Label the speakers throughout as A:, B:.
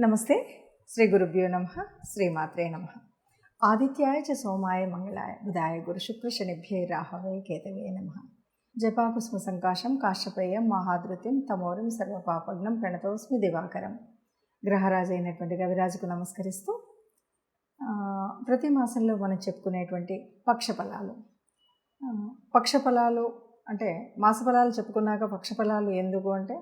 A: నమస్తే. శ్రీ గురుభ్యో నమ. శ్రీమాత్రే నమ. ఆదిత్యాయ చ సోమాయ మంగళాయ బుధాయ గురు శుక్ర శనిభ్యే రాహవే కేతవే నమ. జపాకుస్మ సంకాశం కాశ్యపేయం మహాధృత్యం తమోరం సర్వపాపగ్నం ప్రణతోస్మి దివాకరం. గ్రహరాజు అయినటువంటి కవిరాజుకు నమస్కరిస్తూ ప్రతి మాసంలో మనం చెప్పుకునేటువంటి పక్షఫలాలు. పక్షఫలాలు అంటే మాసఫలాలు చెప్పుకున్నాక పక్షఫలాలు ఎందుకు అంటే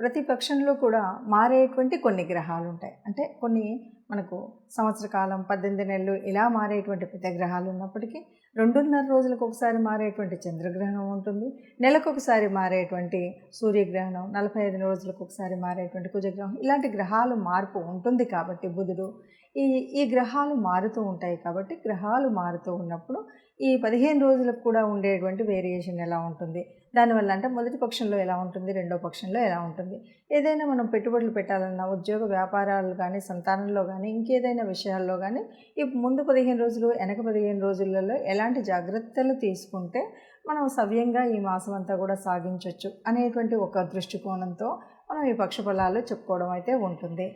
A: ప్రతి పక్షంలో కూడా మారేటువంటి కొన్ని గ్రహాలు ఉంటాయి అంటే కొన్ని మనకు సంవత్సర కాలం పద్దెనిమిది నెలలు ఇలా మారేటువంటి పెద్ద గ్రహాలు ఉన్నప్పటికీ రెండున్నర రోజులకు ఒకసారి మారేటువంటి చంద్రగ్రహణం ఉంటుంది. నెలకు ఒకసారి మారేటువంటి సూర్యగ్రహణం నలభై ఐదు రోజులకు ఒకసారి మారేటువంటి కుజగ్రహం ఇలాంటి గ్రహాలు మార్పు ఉంటుంది కాబట్టి బుధుడు. ఈ ఈ గ్రహాలు మారుతూ ఉంటాయి కాబట్టి గ్రహాలు మారుతూ ఉన్నప్పుడు ఈ పదిహేను రోజులకు కూడా ఉండేటువంటి వేరియేషన్ ఎలా ఉంటుంది? దానివల్ల అంటే మొదటి పక్షంలో ఎలా ఉంటుంది రెండో పక్షంలో ఎలా ఉంటుంది? ఏదైనా మనం పెట్టుబడులు పెట్టాలన్నా ఉద్యోగ వ్యాపారాలు కానీ సంతానంలో కానీ ఇంకేదైనా విషయాల్లో కానీ ఈ ముందు పదిహేను రోజులు వెనక పదిహేను రోజులలో ఎలాంటి జాగ్రత్తలు తీసుకుంటే మనం సవ్యంగా ఈ మాసం అంతా కూడా సాగించవచ్చు అనేటువంటి ఒక దృష్టికోణంతో మనం ఈ పక్షఫలాలు చెప్పుకోవడం అయితే ఉంటుంది.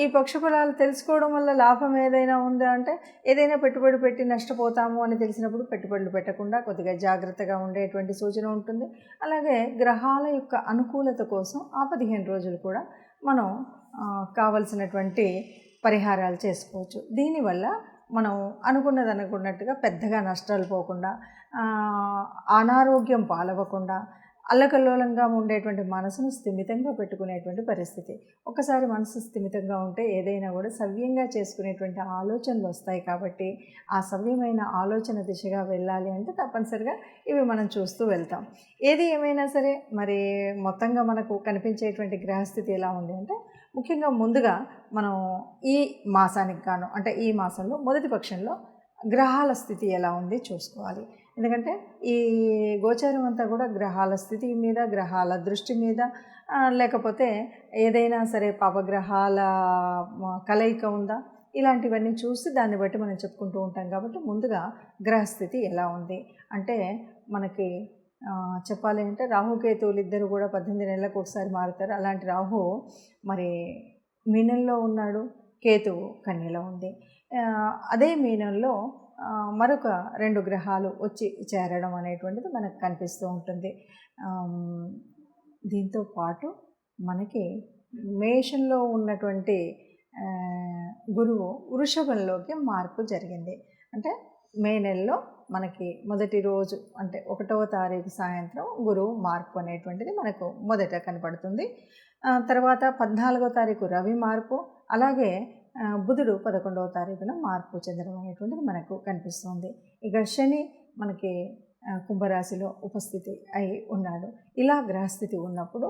A: ఈ ఈ పక్షఫలాలు తెలుసుకోవడం వల్ల లాభం ఏదైనా ఉందా అంటే ఏదైనా పెట్టుబడి పెట్టి నష్టపోతాము అని తెలిసినప్పుడు పెట్టుబడులు పెట్టకుండా కొద్దిగా జాగ్రత్తగా ఉండేటువంటి సూచన ఉంటుంది. అలాగే గ్రహాల యొక్క అనుకూలత కోసం ఆ పదిహేను రోజులు కూడా మనం కావలసినటువంటి పరిహారాలు చేసుకోవచ్చు. దీనివల్ల మనం అనుకున్నది అనుకున్నట్టుగా పెద్దగా నష్టాలు పోకుండా అనారోగ్యం పాలవ్వకుండా అల్లకల్లోలంగా ఉండేటువంటి మనసును స్థిమితంగా పెట్టుకునేటువంటి పరిస్థితి. ఒకసారి మనసు స్థిమితంగా ఉంటే ఏదైనా కూడా సవ్యంగా చేసుకునేటువంటి ఆలోచనలు వస్తాయి కాబట్టి ఆ సవ్యమైన ఆలోచన దిశగా వెళ్ళాలి అంటే తప్పనిసరిగా ఇవి మనం చూస్తూ వెళ్తాం. ఏది ఏమైనా సరే మరి మొత్తంగా మనకు కనిపించేటువంటి గ్రహస్థితి ఎలా ఉంది అంటే ముఖ్యంగా ముందుగా మనం ఈ మాసానికి గాను అంటే ఈ మాసంలో మొదటి పక్షంలో గ్రహాల స్థితి ఎలా ఉంది చూసుకోవాలి. ఎందుకంటే ఈ గోచారం అంతా కూడా గ్రహాల స్థితి మీద గ్రహాల దృష్టి మీద లేకపోతే ఏదైనా సరే పాపగ్రహాల కలయిక ఉందా? ఇలాంటివన్నీ చూసి దాన్ని బట్టి మనం చెప్పుకుంటూ ఉంటాం కాబట్టి ముందుగా గ్రహస్థితి ఎలా ఉంది? అంటే మనకి చెప్పాలి అంటే రాహుకేతువులు ఇద్దరు కూడా పద్దెనిమిది నెలలకు ఒకసారి మారుతారు. అలాంటి రాహు మరి మీనంలో ఉన్నాడు కేతువు కన్యలో ఉంది. అదే మీనంలో మరొక రెండు గ్రహాలు వచ్చి చేరడం అనేటువంటిది మనకు కనిపిస్తూ ఉంటుంది. దీంతో పాటు మనకి మేషంలో ఉన్నటువంటి గురువు వృషభంలోకి మార్పు జరిగింది. అంటే మే నెలలో మనకి మొదటి రోజు అంటే ఒకటవ తారీఖు సాయంత్రం గురువు మార్పు అనేటువంటిది మనకు మొదట కనపడుతుంది. తర్వాత పద్నాలుగో తారీఖు రవి మార్పు. అలాగే బుధుడు పదకొండవ తారీఖున మార్పు చెందడం అనేటువంటిది మనకు కనిపిస్తుంది. ఇక శని మనకి కుంభరాశిలో ఉపస్థితి అయి ఉన్నాడు. ఇలా గ్రహస్థితి ఉన్నప్పుడు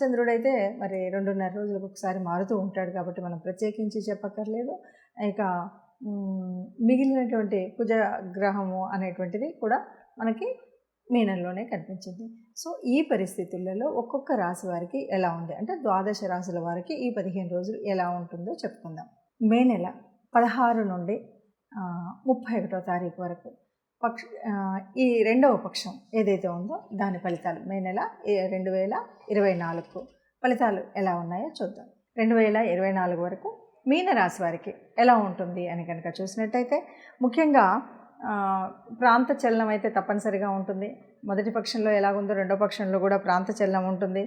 A: చంద్రుడైతే మరి రెండున్నర రోజులకు ఒకసారి మారుతూ ఉంటాడు కాబట్టి మనం ప్రత్యేకించి చెప్పక్కర్లేదు. ఇక మిగిలినటువంటి కుజ గ్రహము అనేటువంటిది కూడా మనకి మీనంలోనే కనిపించింది. సో ఈ పరిస్థితులలో ఒక్కొక్క రాశి వారికి ఎలా ఉంది? అంటే ద్వాదశ రాశుల వారికి ఈ పదిహేను రోజులు ఎలా ఉంటుందో చెప్పుకుందాం. మే నెల పదహారు నుండి ముప్పై ఒకటో తారీఖు వరకు పక్ష ఈ రెండవ పక్షం ఏదైతే ఉందో దాని ఫలితాలు. మే నెల ఏ- రెండు వేల ఇరవై నాలుగు ఫలితాలు ఎలా ఉన్నాయో చూద్దాం. రెండు వేల ఇరవై నాలుగు వరకు మీన రాశి వారికి ఎలా ఉంటుంది అని కనుక చూసినట్టయితే ముఖ్యంగా ప్రాంత చలనం అయితే తప్పనిసరిగా ఉంటుంది. మొదటి పక్షంలో ఎలాగుందో రెండో పక్షంలో కూడా ప్రాంత చలనం ఉంటుంది.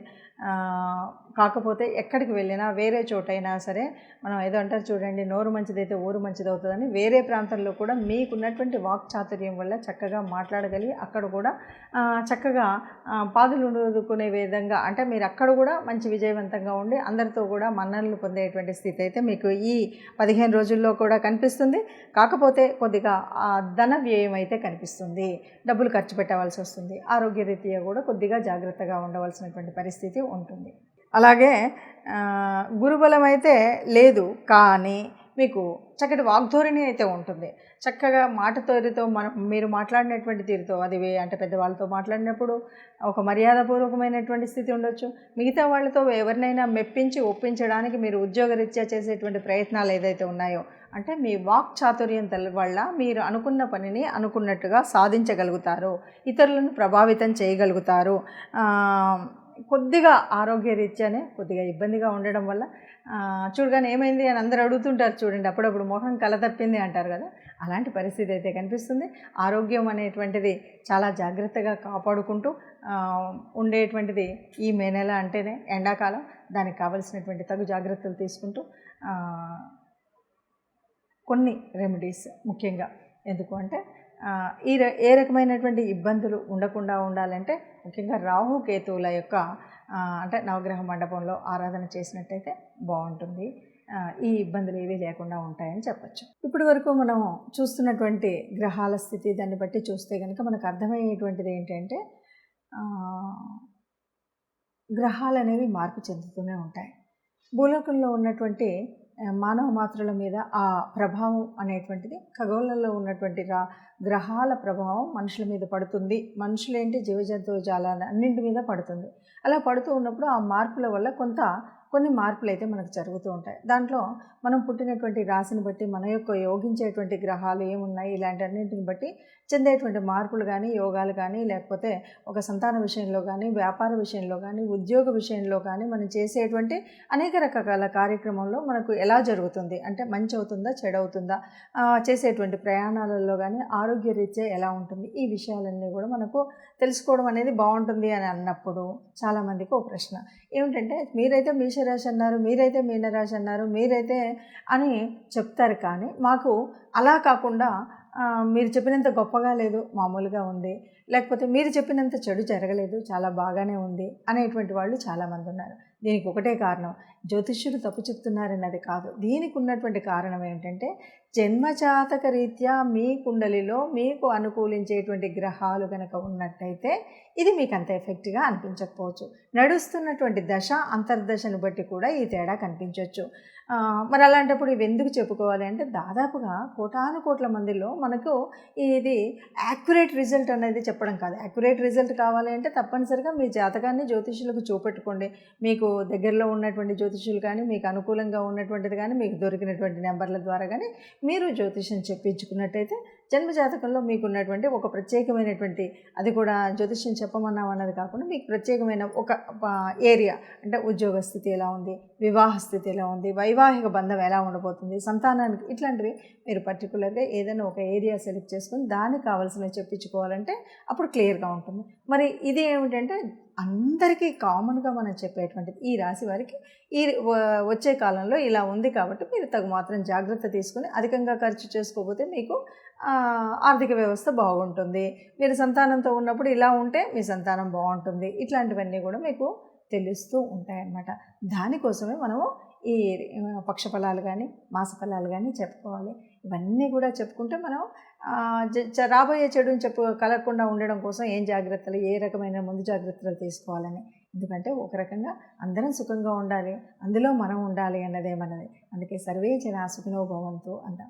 A: కాకపోతే ఎక్కడికి వెళ్ళినా వేరే చోటైనా సరే మనం ఏదో అంటారు చూడండి నోరు మంచిదైతే ఊరు మంచిది అవుతుందని వేరే ప్రాంతంలో కూడా మీకున్నటువంటి వాక్ చాతుర్యం వల్ల చక్కగా మాట్లాడగలిగి అక్కడ కూడా చక్కగా పాదులు ఊదుకునే విధంగా అంటే మీరు అక్కడ కూడా మంచి విజయవంతంగా ఉండి అందరితో కూడా మన్ననలు పొందేటువంటి స్థితి అయితే మీకు ఈ పదిహేను రోజుల్లో కూడా కనిపిస్తుంది. కాకపోతే కొద్దిగా ధన వ్యయం అయితే కనిపిస్తుంది. డబ్బులు ఖర్చు పెట్టవలసి వస్తుంది. ఆరోగ్యరీత్యా కూడా కొద్దిగా జాగ్రత్తగా ఉండవలసినటువంటి పరిస్థితి ఉంటుంది. అలాగే గురుబలం అయితే లేదు కానీ మీకు చక్కటి వాగ్ధోరణి అయితే ఉంటుంది. చక్కగా మాట తీరుతో మనం మీరు మాట్లాడినటువంటి తీరుతో అది వే- అంటే పెద్దవాళ్ళతో మాట్లాడినప్పుడు ఒక మర్యాదపూర్వకమైనటువంటి స్థితి ఉండొచ్చు. మిగతా వాళ్ళతో ఎవరినైనా మెప్పించి ఒప్పించడానికి మీరు ఉద్యోగరీత్యా చేసేటువంటి ప్రయత్నాలు ఏదైతే ఉన్నాయో అంటే మీ వాక్ చాతుర్యం తెల వల్ల మీరు అనుకున్న పనిని అనుకున్నట్టుగా సాధించగలుగుతారు. ఇతరులను ప్రభావితం చేయగలుగుతారు. కొద్దిగా ఆరోగ్య రీత్యానే కొద్దిగా ఇబ్బందిగా ఉండడం వల్ల చూడగానే ఏమైంది అని అందరు అడుగుతుంటారు చూడండి అప్పుడప్పుడు మొహం కల తప్పింది అంటారు కదా అలాంటి పరిస్థితి అయితే కనిపిస్తుంది. ఆరోగ్యం అనేటువంటిది చాలా జాగ్రత్తగా కాపాడుకుంటూ ఉండేటువంటిది ఈ మే నెల అంటేనే ఎండాకాలం దానికి కావలసినటువంటి తగు జాగ్రత్తలు తీసుకుంటూ కొన్ని రెమెడీస్ ముఖ్యంగా ఎందుకు అంటే ఈ ఏ రకమైనటువంటి ఇబ్బందులు ఉండకుండా ఉండాలంటే ముఖ్యంగా రాహు కేతువుల యొక్క అంటే నవగ్రహ మండపంలో ఆరాధన చేసినట్టయితే బాగుంటుంది. ఈ ఇబ్బందులు ఏవీ లేకుండా ఉంటాయని చెప్పచ్చు. ఇప్పటి వరకు మనం చూస్తున్నటువంటి గ్రహాల స్థితి దాన్ని బట్టి చూస్తే కనుక మనకు అర్థమయ్యేటువంటిది ఏంటంటే గ్రహాలు అనేవి మార్పు చెందుతూనే ఉంటాయి. భూలోకంలో ఉన్నటువంటి మానవ మాత్రల మీద ఆ ప్రభావం అనేటువంటిది ఖగోళంలో ఉన్నటువంటి రా గ్రహాల ప్రభావం మనుషుల మీద పడుతుంది. మనుషులేంటి? జీవజంతువు జాలాల అన్నింటి మీద పడుతుంది. అలా పడుతూ ఉన్నప్పుడు ఆ మార్పుల వల్ల కొంత కొన్ని మార్పులు అయితే మనకు జరుగుతూ ఉంటాయి. దాంట్లో మనం పుట్టినటువంటి రాశిని బట్టి మన యొక్క యోగించేటువంటి గ్రహాలు ఏమున్నాయి ఇలాంటి అన్నింటిని బట్టి చెందేటువంటి మార్పులు కానీ యోగాలు కానీ లేకపోతే ఒక సంతాన విషయంలో కానీ వ్యాపార విషయంలో కానీ ఉద్యోగ విషయంలో కానీ మనం చేసేటువంటి అనేక రకాల కార్యక్రమంలో మనకు ఎలా జరుగుతుంది? అంటే మంచి అవుతుందా చెడవుతుందా చేసేటువంటి ప్రయాణాలలో కానీ ఆరోగ్య రీత్యా ఎలా ఉంటుంది? ఈ విషయాలన్నీ కూడా మనకు తెలుసుకోవడం అనేది బాగుంటుంది అని అన్నప్పుడు చాలామందికి ఒక ప్రశ్న. ఏమిటంటే మీరైతే మీషరాశి అన్నారు మీరైతే మీనరాశి అన్నారు మీరైతే అని చెప్తారు కానీ మాకు అలా కాకుండా మీరు చెప్పినంత గొప్పగా లేదు మామూలుగా ఉంది. లేకపోతే మీరు చెప్పినంత చెడు జరగలేదు చాలా బాగానే ఉంది అనేటువంటి వాళ్ళు చాలామంది ఉన్నారు. దీనికి ఒకటే కారణం. జ్యోతిష్యుడు తప్పు చెప్తున్నారన్నది కాదు. దీనికి ఉన్నటువంటి కారణం ఏంటంటే జన్మజాతక రీత్యా మీ కుండలిలో మీకు అనుకూలించేటువంటి గ్రహాలు కనుక ఉన్నట్టయితే ఇది మీకు అంత ఎఫెక్ట్గా అనిపించకపోవచ్చు. నడుస్తున్నటువంటి దశ అంతర్దశను బట్టి కూడా ఈ తేడా కనిపించవచ్చు మరి అలాంటప్పుడు ఇవి ఎందుకు చెప్పుకోవాలి అంటే దాదాపుగా కోటాను కోట్ల మందిలో మనకు ఇది యాక్యురేట్ రిజల్ట్ అనేది చెప్పడం కాదు. యాక్యురేట్ రిజల్ట్ కావాలి అంటే తప్పనిసరిగా మీ జాతకాన్ని జ్యోతిష్యులకు చూపెట్టుకోండి. మీకు దగ్గరలో ఉన్నటువంటి జ్యోతిష్యులు కానీ మీకు అనుకూలంగా ఉన్నటువంటిది కానీ మీకు దొరికినటువంటి నెంబర్ల ద్వారా కానీ మీరు జ్యోతిష్యం చెప్పించుకున్నట్టయితే జన్మ జాతకంలో మీకు ఉన్నటువంటి ఒక ప్రత్యేకమైనటువంటి అది కూడా జ్యోతిష్యం చెప్పమన్నాం అన్నది కాకుండా మీకు ప్రత్యేకమైన ఒక ఏరియా అంటే ఉద్యోగ స్థితి ఎలా ఉంది వివాహ స్థితి ఎలా ఉంది వైవాహిక బంధం ఎలా ఉండబోతుంది సంతానానికి ఇట్లాంటివి మీరు పర్టికులర్గా ఏదైనా ఒక ఏరియా సెలెక్ట్ చేసుకొని దానికి కావాల్సినవి చెప్పించుకోవాలంటే అప్పుడు క్లియర్గా ఉంటుంది. మరి ఇది ఏమిటంటే అందరికీ కామన్గా మనం చెప్పేటువంటిది ఈ రాశి వారికి ఈ వచ్చే కాలంలో ఇలా ఉంది కాబట్టి మీరు తగు మాత్రం జాగ్రత్త తీసుకుని అధికంగా ఖర్చు చేసుకోకపోతే మీకు ఆర్థిక వ్యవస్థ బాగుంటుంది. మీరు సంతానంతో ఉన్నప్పుడు ఇలా ఉంటే మీ సంతానం బాగుంటుంది. ఇట్లాంటివన్నీ కూడా మీకు తెలుస్తూ ఉంటాయన్నమాట. దానికోసమే మనము ఈ పక్షఫలాలు కానీ మాసఫలాలు కానీ చెప్పుకోవాలి. ఇవన్నీ కూడా చెప్పుకుంటే మనం రాబోయే చెడుని చెప్పు కలగకుండా ఉండడం కోసం ఏం జాగ్రత్తలు ఏ రకమైన ముందు జాగ్రత్తలు తీసుకోవాలని. ఎందుకంటే ఒక రకంగా అందరం సుఖంగా ఉండాలి అందులో మనం ఉండాలి అన్నదే మనది. అందుకే సర్వే జన సుఖినో భవంతు అంటాం.